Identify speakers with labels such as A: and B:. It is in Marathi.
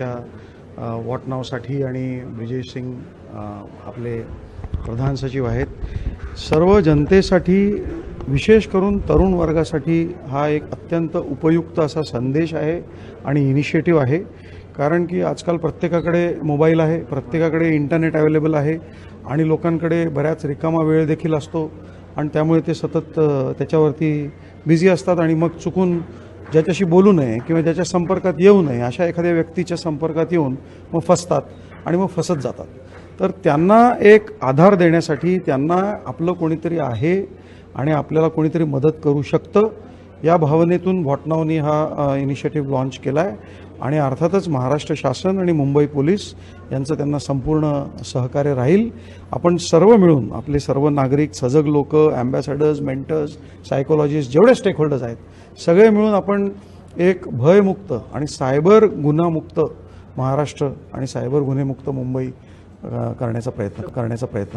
A: यांच्या अ, वॉट नावसाठी आणि ब्रिजेश सिंग आपले प्रधान सचिव आहेत. सर्व जनतेसाठी विशेष करून तरुण वर्गासाठी हा एक अत्यंत उपयुक्त असा संदेश आहे आणि इनिशिएटिव्ह आहे. कारण की आजकाल प्रत्येकाकडे मोबाईल आहे प्रत्येकाकडे इंटरनेट अवेलेबल आहे आणि लोकांकडे बऱ्याच रिकामा वेळ देखील असतो. आणि त्यामुळे ते सतत त्याच्यावरती बिझी असतात आणि मग चुकून ज्याच्याशी बोलू नये किंवा ज्याच्या संपर्कात येऊ नये अशा एखाद्या व्यक्तीच्या संपर्कात येऊन मग फसतात आणि मग फसत जातात. तर त्यांना एक आधार देण्यासाठी त्यांना आपलं कोणीतरी आहे आणि आपल्याला कोणीतरी मदत करू शकतं. या भावनेतून भॉटनावनी हा इनिशिएटिव्ह लॉन्च केला आहे आणि अर्थातच महाराष्ट्र शासन आणि मुंबई पोलीस यांचं त्यांना संपूर्ण सहकार्य राहील. आपण सर्व मिळून आपले सर्व नागरिक सजग लोक ॲम्बॅसॅडर्स मेंटर्स सायकोलॉजिस्ट जेवढे स्टेकहोल्डर्स आहेत सगळे मिळून आपण एक भयमुक्त आणि सायबर गुन्हामुक्त महाराष्ट्र आणि सायबर गुन्हेमुक्त मुंबई करण्याचा प्रयत्न करण्याचा प्रयत्न